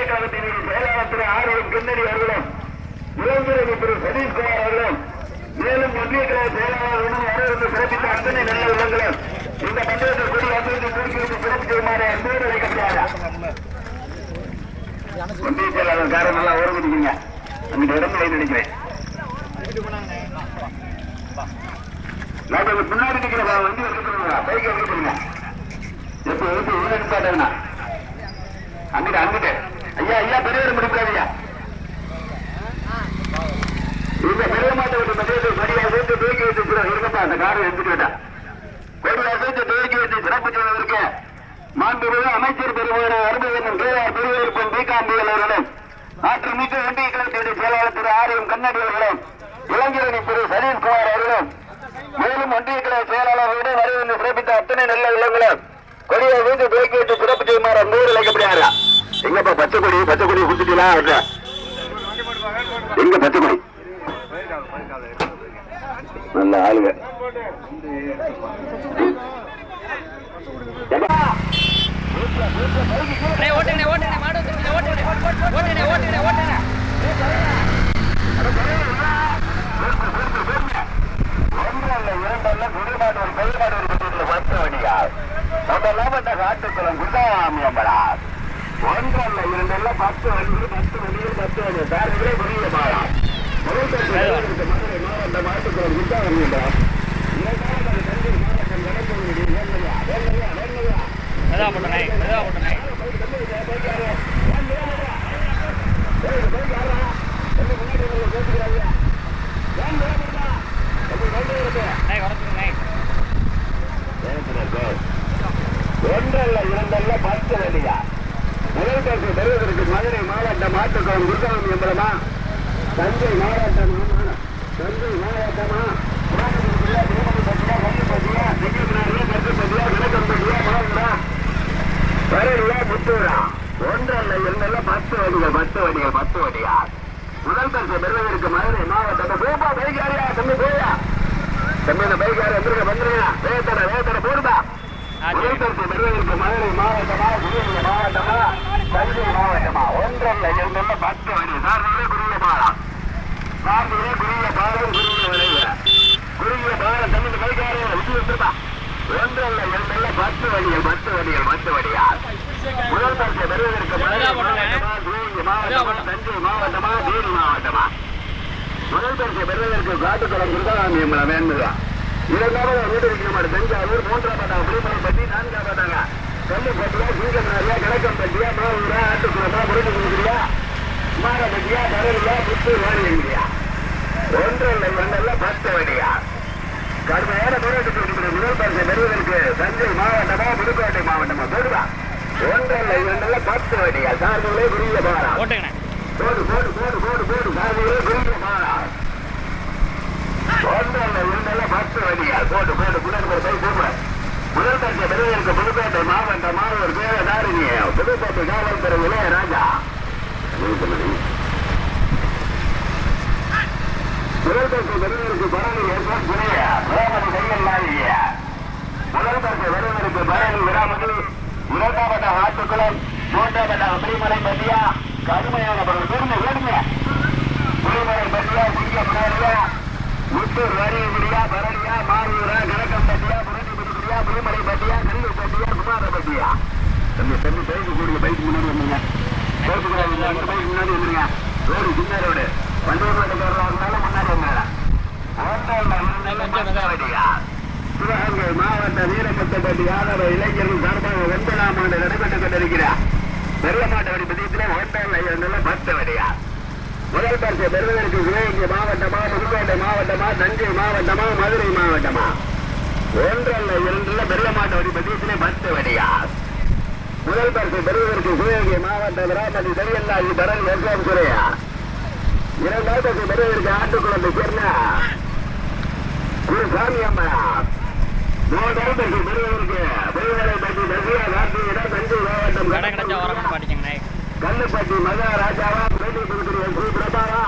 ஒன்றிய கழகத்தினுடைய செயலாளர் திரு ஆர்வம் கண்ணடி அவர்களும் இளைஞரணி திரு சதீஷ்குமார் அவர்களும் மேலும் ஒன்றிய கழக செயலாளர்களும் வரவிருந்து சிறப்பித்த அத்தனை நல்ல உள்ளங்களும் இந்த பந்தயத்தில் கூடி அபிவிருத்தி தூக்கி வந்து சிறப்பு செய்யுமாறு அன்போடு அழைக்கப்பட்டாரா ஒன்றிய செயலாளர் காரணம் நல்லா ஓரமிட்டீங்க அங்கிட்ட இடத்துல நினைக்கிறேன். நான் கொஞ்சம் பின்னாடி நிற்கிற வண்டி எடுத்துக்கிறீங்களா பைக் எடுத்துக்கிறீங்க எப்போ எடுத்து உள்ள நிப்பாட்டா அங்கிட்ட அங்கிட்ட. ஐயா ஐயா பெரியவர் முடிக்காதீங்க இந்த பெரிய மாட்டை விட்டு மதியத்தை சேர்த்து தூக்கி வச்சு இருக்கப்பா அந்த காரை எடுத்துக்கிட்டா விட்டா கொடியா சேர்த்து தூக்கி வச்சு சிறப்பு செய்வதற்கு மாண்புமிகு அமைச்சர் பெருமையான அருமையன் கே ஆர் பெருவேற்பன் தீகாம்பிகள் அவர்களும் ஆற்று மிக்க ஒன்றிய கழகத்தினுடைய செயலாளர் திரு ஆரியம் கண்ணாடி அவர்களும் இளைஞரணி திரு சதீஷ்குமார் அவர்களும் மேலும் ஒன்றிய கழக செயலாளர்களுடன் வரவேற்று சிறப்பித்த அத்தனை நல்ல இல்லங்களும் கொடியை வீட்டு துவக்கி வைத்து சிறப்பு செய்யுமாறு அன்போடு அழைக்கப்படுகிறாரா எங்கப்பா பச்சை கொடி பச்சை கொடி கொடுத்துட்டீங்களா எங்க பச்சை கொடி நல்ல ஆளுங்க. ஏப்பா, அண்ணே ஓட்டுங்கண்ணே ஓட்டுங்கண்ணே மாடு வந்துருச்சுண்ணே ஓட்டுங்கண்ணே ஓட்டுங்கண்ணே ஒரு முதலாம் இந்த காட்டுக்குளம் குண்டாமி ஒன்றல்ல இரண்டல்ல பத்து வழி பத்து வழியில் பத்து வழி பேரங்களே புரிய மாறா மதுரை மாவட்ட மாட்டுக்குளம் குண்டாமி அம்பலா இரண்டாவது தஞ்சை மாவட்டம் நடக்கக்கூடிய வேலையா வேலையா வேலையா மெதுவா போட்டனே மெதுவா போட்டனே அண்ணே குறைச்சிருங்கண்ணே ஒன்றல்ல இரண்டல்ல பத்து வழியா பரிசு பெறுவதற்கு மதுரை மாவட்ட மாட்டுக்குளம் குருசாமி எம்பலமா? தஞ்சை மாவட்டமா தஞ்சை மாவட்டமா? ஒன்றல்ல இரண்டல்ல பத்து வடிகள் பத்து வடிகள் பத்து வடியா முதல் பரிசு பெறுவதற்கு மதுரை மாவட்டம் போப்பா பைக்காரியா தம்பி போயா தம்பி இந்த பைக்காரி வந்துருங்க. வந்துருங்க வேத்தட வேத்தட போடுதா முதல் பரிசு பெறுவதற்கு மதுரை மாவட்டமா? மாவட்டமா தஞ்சை மாவட்டமா? ஒன்றல்ல இரண்டல்ல பத்து வடி சார்ந்தே குறுகிய பாலம். சார்ந்தே குறுகிய பாலம் குறுகிய விளைவு. குறுகிய பாலம் இந்த பைக்காரி விட்டு வந்துருப்பா. ஒன்றல்ல இரண்டல்ல பத்து வடிகள் பத்து வடிகள் பத்து வடியா முதல் பரிசு பெறுவதற்கு மாவட்டமா? தஞ்சை மாவட்டமா? தேனி மாவட்டமா? முதல் பரிசு பெறுவதற்கு காட்டுக்குளம் குருதாமி வேண்டுதா இரண்டாவது வீடு வைக்கிற மாதிரி தஞ்சாவூர் மூன்றாம் பட்டா புலிமலைப்பட்டி நான்காம் பட்டாங்க. கல்லுப்பட்டியா சிங்கம்னாரியா கணக்கம்பட்டியா மாவூரா ஆட்டுக்குளமா முருகன்குடியா குமாரப்பட்டியா கடலியா புத்தூர் வாரியங்கிரியா ஒன்றல்ல இரண்டல்ல பத்து வடியா கடுமையான போராட்டத்தில் இருக்கிற முதல் பரிசை பெறுவதற்கு தஞ்சை மாவட்டமா புதுக்கோட்டை மாவட்டமா? போடுவா ஒன்றல்ல இரண்டல்ல பத்து வடியா சார்புகளே குறுகிய பாரா. போடு போடு போடு போடு போடு. சார்புகளே குறுகிய பாரா. ஒன்றல்ல இரண்டல்ல பத்து வடியா போடு போடு புலன் ஒரு கை போடு முதல் பரிசை பெறுவதற்கு புதுக்கோட்டை மாவட்டம் மாவூர் பேர தாரிணி புதுக்கோட்டை காவல்துறை இளையராஜா. நீதிமணி முதல் பரிசு பரணி ஏற்பம் புரிய விராமதி கையில் நாயிய முதல் பரிசு பரணி விராமதி. இரண்டாவட்ட ஆட்டுக்குளம் மூன்றாவட்ட அபரிமலை பற்றியா கடுமையான பொருள் பெருமை வேணுங்க புலிமலை பற்றியா சிங்க முன்னாடியா பட்டியா தம்பி தம்பி பைக்கு கூடிய பைக் முன்னாடி வந்துங்க. பேசுகிறாங்க அந்த பைக் முன்னாடி வந்துருங்க ரோடு சின்ன ரோடு. ரோட்டுக்காரராக இருந்தாலும் முன்னாடி வந்தாங்க சிவகங்கை மாவட்ட வீரமுத்தப்பட்டி இளைஞர்கள் சார்பாக ஒன்பதாம் ஆண்டு நடைபெற்றுக் கொண்டிருக்கிறார். பெரிய மாட்ட வடி பதியத்திலே ஒன்றாம் ஐந்து பத்து வடியா முதல் பரிசு பெறுவதற்கு சிவகங்கை மாவட்டமா புதுக்கோட்டை மாவட்டமா தஞ்சை மாவட்டமா மதுரை மாவட்டமா? ஒன்றல்ல இரண்டுல பெரிய மாட்ட வடி பதியத்திலே பத்து வடியா முதல் பரிசு பெறுவதற்கு சிவகங்கை மாவட்டம் ராமதி தரியல்லாஜி பரன் எஸ்எம் துறையா இரண்டாவது பரிசு பெறுவதற்கு ஆட்டுக்குளத்தை சேர்ந்த? குருசாமி அம்மா மூன்றாவது பரிசு பெறுவதற்கு பெருவரை பற்றி தசியா கார்த்திகா தஞ்சை மாவட்டம் கல்லுப்பட்டி மகாராஜாவா பேட்டி கொடுக்கிற ஸ்ரீ பிரபாவா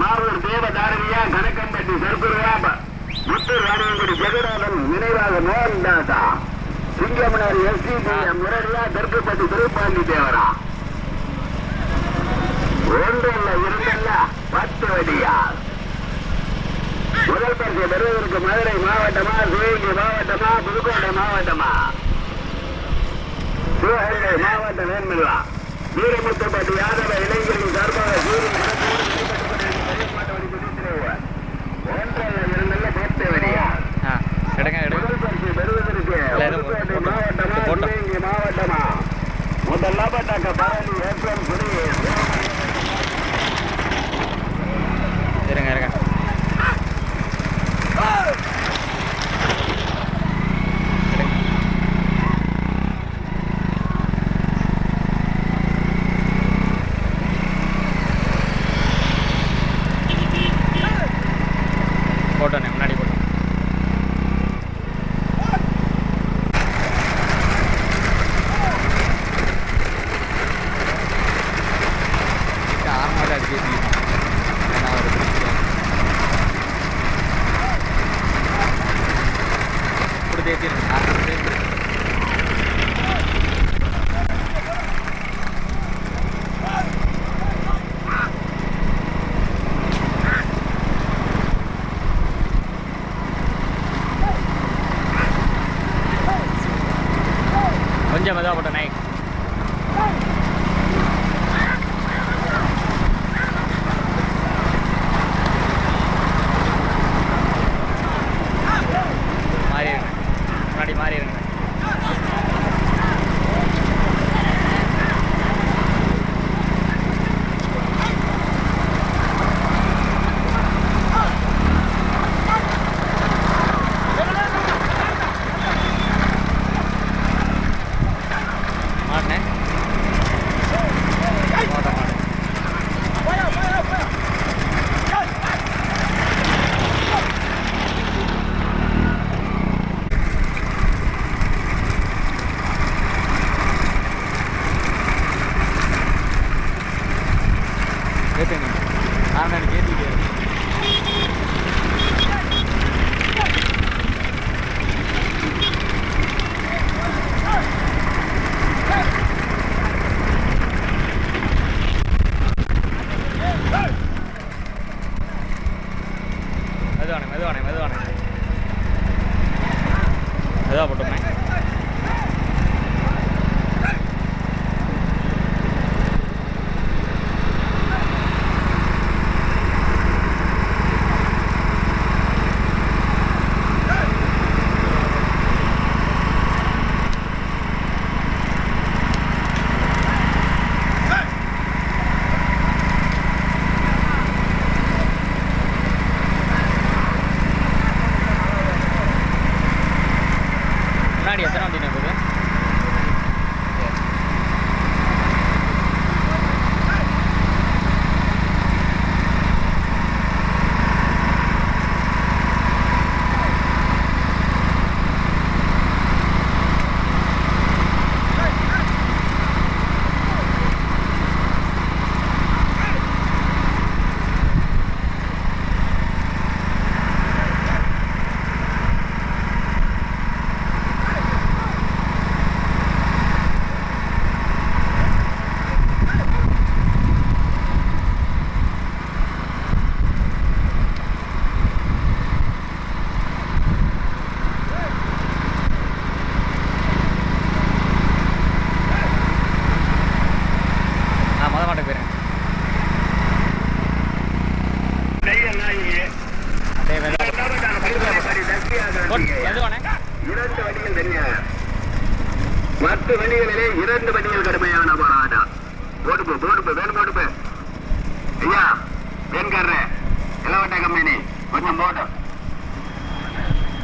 மாவூர் தேவதாரணியா கணக்கம்பட்டி சர்க்குருவா முத்தூர் ராணியங்குடி ஜெகநாதன் நினைவாக மோகன்தாசா சிங்கமனார் எஸ்டிபி முரடியா தெற்குப்பட்டி திருப்பாண்டி தேவரா. ஒன்றல்ல இரண்டல்ல பத்து அடியா. முதல் பரிசு பெறுவதற்கு மதுரை மாவட்டமா சிவகங்கை மாவட்டமா புதுக்கோட்டை மாவட்டமா? சிவகங்கை மாவட்டம் வேண்மில்லா வீரமுத்தப்பட்டு யாதவ இளைஞர்கள் சார்பாக சூரிய ஒன்றல்ல இரண்டல்ல பத்து வடியா ஆ எடுங்க எடுங்க. போட்டோம். பரணி ஏற்றம் இருங்க இருங்க. போட்டோண்ணே கொஞ்சம் மெதுவாக போட்டோம் நைட் அப்படியே மெதுவாக இரண்டு பத்து இரண்டு வண்டிகள் கடுமையான போராட்டம் போடுப்பு போடுப்பு வேணும் போடுப்பு ஐயா வெண்கர்ற இளவட்ட கம்பெனி கொஞ்சம் போட்டு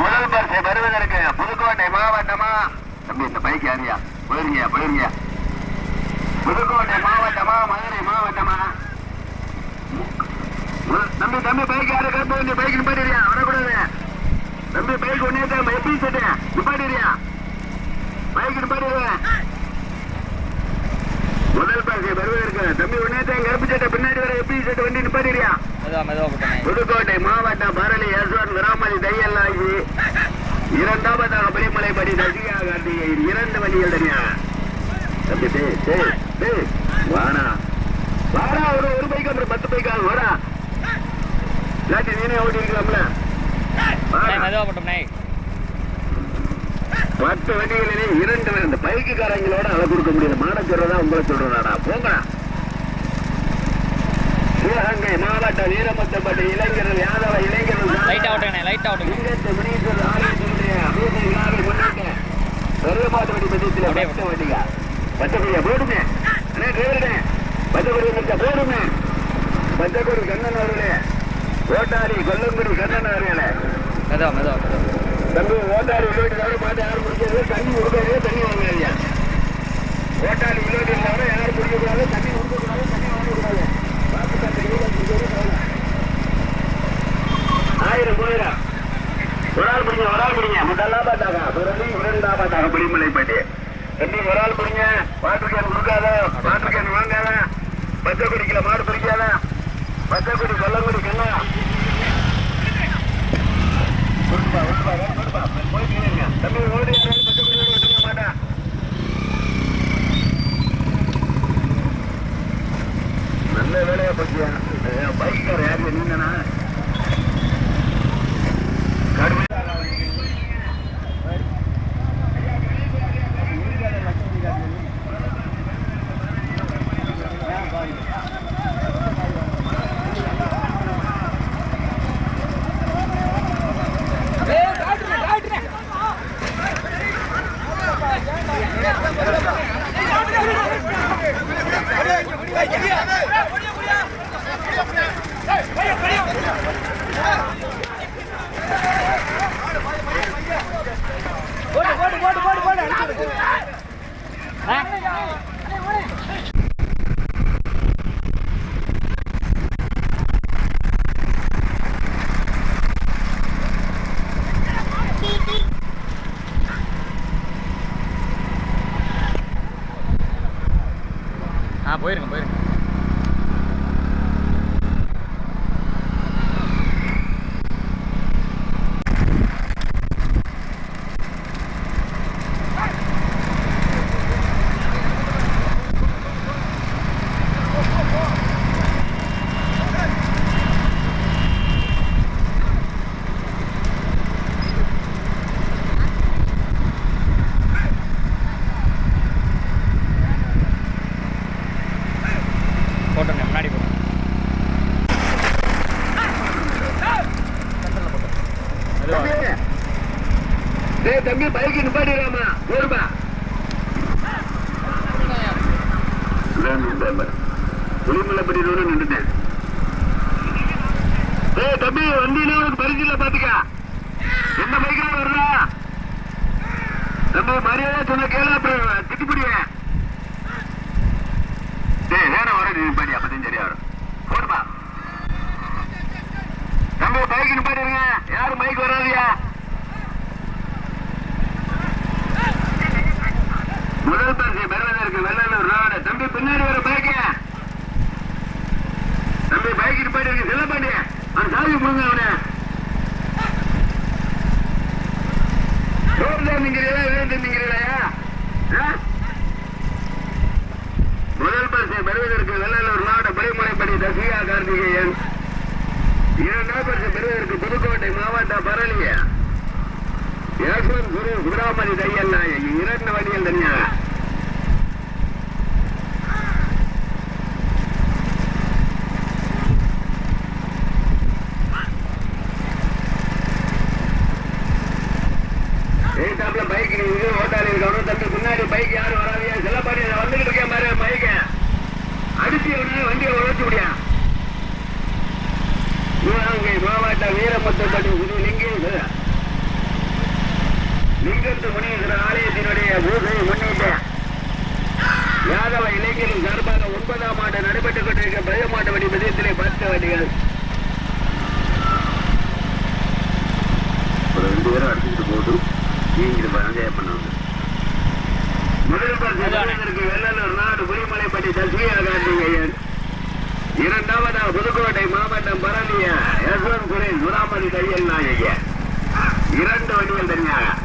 முதல் பரிசு வருவதற்கு புதுக்கோட்டை மாவட்டமா தம்பி இந்த பைக் யாரியா போயிருங்க போயிருங்க புதுக்கோட்டை மாவட்டமா மதுரை மாவட்டமா? தம்பி தம்பி பைக் யாரு கருப்பு வண்டி பைக் நிப்பாட்டிறியா வரக்கூடாது. தம்பி பைக் ஒன்னே தான் எப்படி செட்டு நிப்பாட்டிறியா பைக் நிப்பாட்டிடுவேன் முதல் பரிசை வருவதற்கு தம்பி ஒன்னே தான் கருப்பு சட்டை பின்னாடி வர எப்படி செட்டு வண்டி போட்டோமே புதுக்கோட்டை மாவட்டம் பரளி யஸ்வந்த் விராமதி தையல்லாகி இரண்டாவதாக பரிமலைப்படி தசிகா கார்த்திகேயன். இரண்டு வண்டிகள் தனியா? தம்பி வாடா. வாடா ஒரு ஒரு பைக் அப்புறம் பத்து பைக் ஆகும். வாடா. இல்லாட்டி நீனே ஓட்டி இருக்கலாம்ல மெதுவா போட்டோம்ண்ணே பத்து வண்டிகளிலே இரண்டு பேர் இந்த பைக்குக்காரங்களோட அளவு கொடுக்க முடியல மாட சொல்றதா உங்களை சொல்றதாடா. போங்கடா. சிவகங்கை மாவட்ட வீரமுத்தப்பட்டி இளைஞர்கள் யாதவ இளைஞர்கள் ஓட்டுங்கண்ணே லைட்டா ஓட்டுங்க இங்கத்து முனீஸ்வரர் ஆலயத்தினுடைய அபிஷேக விழாவை முன்னிட்டு பெருமாட்டு வண்டி பட்சத்தில் பத்து வண்டியா பச்சைக்குடியா போடுமே. அண்ணே டிரைவருடே பச்சைக்குடி போடுமே. பச்சைக்குடி கண்ணன் அவர்களே. ஓட்டாரி கொல்லங்குடி கண்ணன் மெதுவா மெதுவா மெதுவா தம்பி ஓட்டாரி விளையாட்டு தவிர மாட்டு யாரும் பிடிக்கிறது தண்ணி கொடுக்காதே தண்ணி வாங்காதியா ஓட்டாரி விளையாட்டு தவிர யாரும் பிடிக்கக்கூடாது தண்ணி கொடுக்கக்கூடாது தண்ணி வாங்கக்கூடாது. காத்து கையில பிடிக்கிறது கவலை. ஆயிரம் போயிடா ஒரு ஆள் பிடிங்க ஒரு ஆள் பிடிங்க. முதல்லாம் பார்த்தாங்க பிறகு இரண்டா பார்த்தாங்க பிடிமலைப்பட்டி தம்பி ஒரு ஆள் பிடிங்க. வாட்டர் கேன் கொடுக்காத வாட்டர் கேன் வாங்காத. பச்சை குடிக்கல மாடு பிடிக்காத. பச்சை கொல்லங்குடி கண்ணா கொடுப்பா, கொடுப்பா, கொடுப்பா. போய் தம்பி ஓடி யாராவது பச்சை விட்டுருக்க மாட்டேன் நல்ல வேலையா போச்சியா பைக்கார யாரு நீங்கண்ணா ஆ banheiro. டேய் தம்பி பைக்கு நிப்பாட்டிடாமா போடுப்பா புலிமலைப்படி ரோடு நின்றுட்டேன். ஏய் தம்பி வண்டினா உனக்கு பரிசுல பாத்துக்கா எந்த பைக்கா வருதா? நம்ம மரியாதை சொன்ன கேளு அப்புறம் திட்டுப்பிடிவேன் டேய் வேற வர நிப்பாடி அப்பதான் சரியா வரும் போடுப்பா தம்பி பைக் நிப்பாட்டிருங்க யாரும் பைக் வராதியா? முதல் பெறுவதற்கு வெள்ளலூர் ரோடு. தம்பி பின்னாடி ஒரு பைக்கு தம்பி பைக் நிப்பாட்டிருங்க செல்லப்பாண்டி அவன் சாவி போங்க அவனை. ரோடு தான் நிக்கிறீங்களா வீடு நிக்கிறீங்களா? முதல் பரிசை பெறுவதற்கு வெள்ளலூர் மாவட்ட பரிமுறைப்படி தசிகா கார்த்திகேயன். இரண்டாம் பரிசு பெறுவதற்கு புதுக்கோட்டை மாவட்ட பரளிய. யஸ்வந்த் குரு சுப்பிரமணி தையல் நாயகி. இரண்டு வழியில் தனியாக எய்தாப்புல பைக் நீங்க ஓட்டாளி இருக்கணும் தம்பி முன்னாடி பைக் யாரும் வராதியா செல்லப்பாடி நான் வந்துகிட்டு இருக்கேன் பாரு பைக்க அடிச்சு உடனே வண்டியை உழைச்சு முடியா சிவகங்கை மாவட்ட வீரமுத்தப்பட்டி ஸ்ரீ லிங்கேஸ்வர லிங்கத்து முனீஸ்வர ஆலயத்தினுடைய பூஜையை முன்னிட்டு யாதவ இளைஞர்கள் சார்பாக ஒன்பதாம் ஆண்டு நடைபெற்றுக் கொண்டிருக்கிற பயமாட்ட வண்டி மதியத்திலே பத்து வண்டிகள் ஒரு ரெண்டு பேரும் அடிச்சுட்டு போட்டு நீங்க பஞ்சாயம் பண்ணுவாங்க முதல் பரிசு வெள்ளலூர் நாடு புலிமலைப்பட்டி தஸ்மியா கார்த்திகேயன் இரண்டாவதாக புதுக்கோட்டை மாவட்டம் பரணிய யஸ்வந்த் குரேன் சுராமதி தையல் நாயக. இரண்டு வண்டிகள் தனியாக.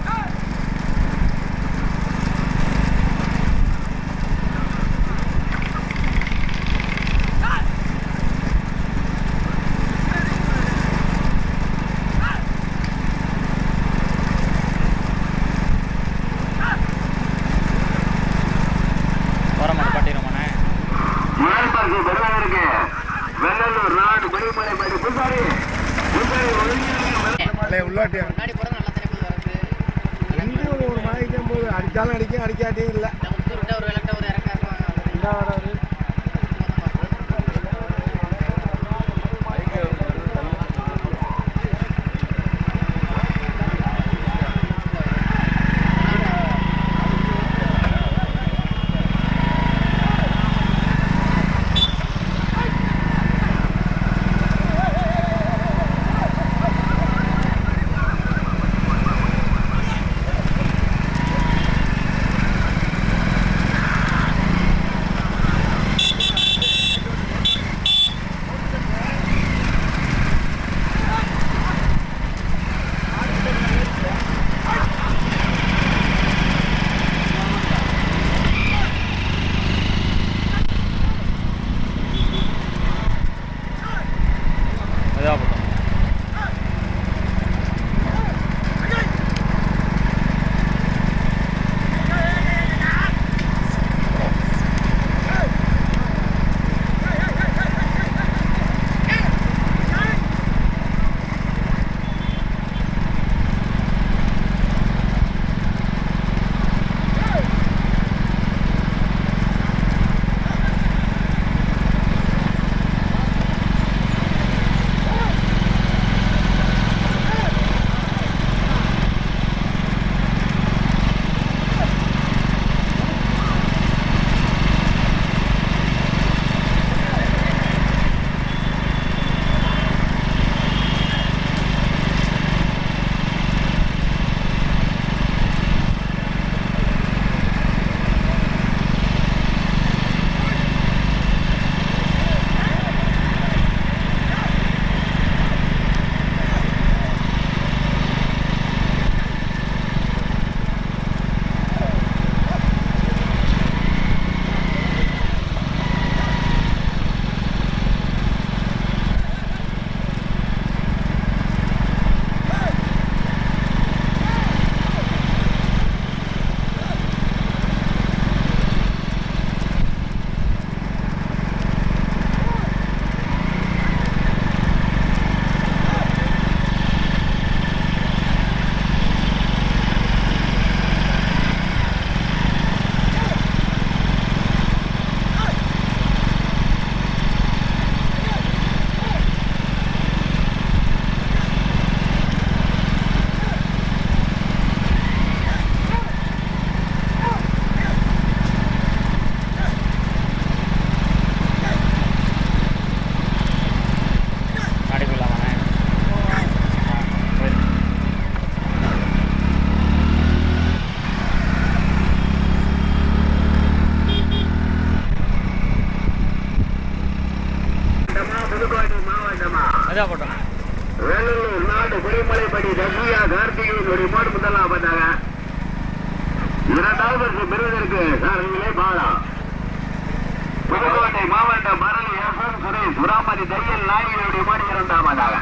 புதுக்கோட்டை மாவட்டம் எஃப்எம் சுரேஷ் உராமதி தையல் நாயகனுடைய மாடு இரண்டாவதாக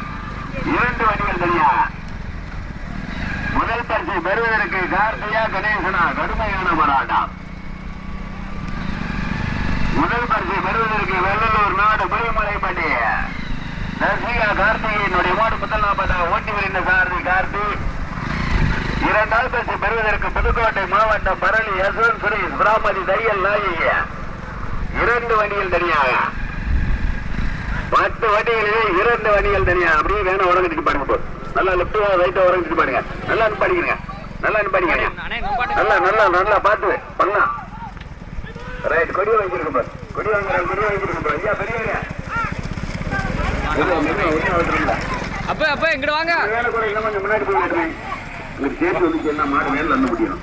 இரண்டு வண்டிகள் தனியா? முதல் பரிசை பெறுவதற்கு கார்த்தியா கணேசனா கடுமையான போராட்டம். முதல் பரிசை பெறுவதற்கு வெள்ளலூர் நாடு புலிமலைப்பட்டி ரசிகா கார்த்திகையினுடைய மாடு முதல் நாற்பதாக ஓட்டி வருகின்ற சாரதி கார்த்தி. இரண்டாவது பரிசை பெறுவதற்கு புதுக்கோட்டை மாவட்டம் பரணி யஸ்வந்த் சுரேஷ் பிராமதி தையல் நாயகி இரண்டு வண்டிகள் தனியாக பத்து வண்டிகளிலே இரண்டு வண்டிகள் தனியாக அப்படியே வேணும் உறங்கிட்டு பாருங்க போ. நல்லா லெப்ட் ரைட்டா உறங்கிட்டு பாருங்க நல்லா படிக்கிறீங்க நல்லா படிக்கிறீங்க அண்ணே நம்பாட்டு நல்லா நல்லா நல்லா பார்த்து பண்ணலாம் ரைட் கொடி வாங்கிருக்க பாரு. கொடி வாங்குறாங்க கொடி வாங்கிருக்க பாரு. ஐயா பெரியவங்க அப்ப அப்ப இங்கிட்டு வாங்க. வேலை கூட இன்னும் கொஞ்சம் முன்னாடி போய் உங்களுக்கு சேர்த்து வந்து மாடு மேல வந்து முடியும்.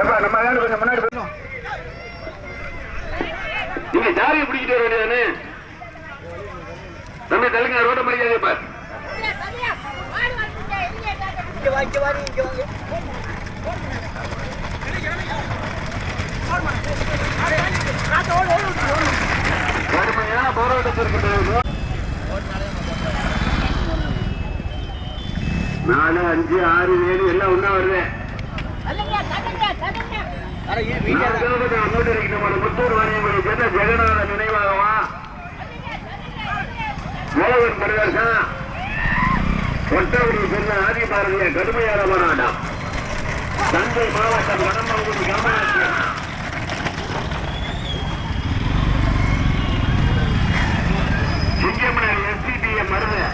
ஏப்பா நம்ம வேலை கொஞ்சம் முன்னாடி போய் நீங்க ஜாலியை பிடிக்கிட்டு வர வேண்டியதானே? நம்ம தெலுங்கு ரோட்ட மணிக்காதே பார். கடுமையான போராட்டத்திற்கு நாலு அஞ்சு ஆறு ஏழு எல்லாம் ஒன்னா வருது. முத்தூர் வரையக்கூடிய சென்ற ஜெகநாத நினைவாகவா? மோகன் பிரதர்ஷா ஒட்டவடி சென்ற ஆதி பாரதிய கடுமையான போராட்டம். தஞ்சை மாவட்டம் வடமகுதி கமனாட்சியம் சிங்கமனர் எஸ்டிபிஎம் மருந்து